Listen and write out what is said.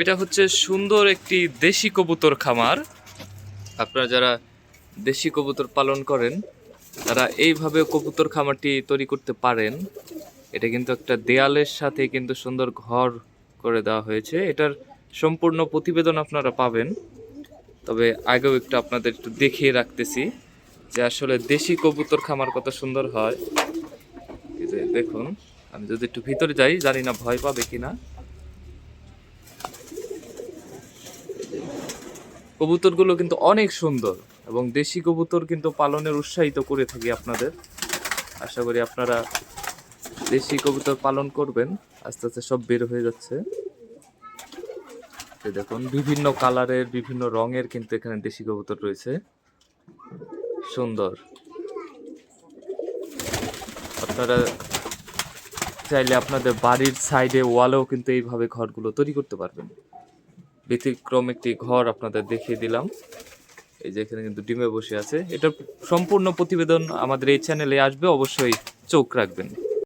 এটা হচ্ছে সুন্দর একটি দেশি কবুতর খামার। আপনারা যারা দেশি কবুতর পালন করেন, তারা এইভাবে কবুতর খামারটি তৈরি করতে পারেন। এটা কিন্তু একটা দেয়ালের সাথে কিন্তু সুন্দর ঘর করে দেওয়া হয়েছে। এটার সম্পূর্ণ প্রতিবেদন আপনারা পাবেন। তবে আগেও একটু আপনাদের একটু দেখিয়ে রাখতেছি যে আসলে দেশি কবুতর খামার কত সুন্দর হয়। দেখুন, আমি যদি একটু ভিতরে যাই, জানি না ভয় পাবে কিনা। কবুতরগুলো কিন্তু অনেক সুন্দর এবং দেশি কবুতর কিন্তু পালনের উৎসাহিত করে থাকি আপনাদের। আশা করি আপনারা দেশি কবুতর পালন করবেন। আস্তে আস্তে সব বের হয়ে যাচ্ছে। দেখুন, বিভিন্ন কালারের, বিভিন্ন রঙের কিন্তু এখানে দেশি কবুতর রয়েছে। সুন্দর। আপনারা চাইলে আপনাদের বাড়ির সাইডে, ওয়ালেও কিন্তু এইভাবে ঘরগুলো তৈরি করতে পারবেন। ব্যতিক্রম একটি ঘর আপনাদের দেখিয়ে দিলাম। এই যে এখানে কিন্তু ডিমে বসে আছে। এটার সম্পূর্ণ প্রতিবেদন আমাদের এই চ্যানেলে আসবে, অবশ্যই চোখ রাখবেন।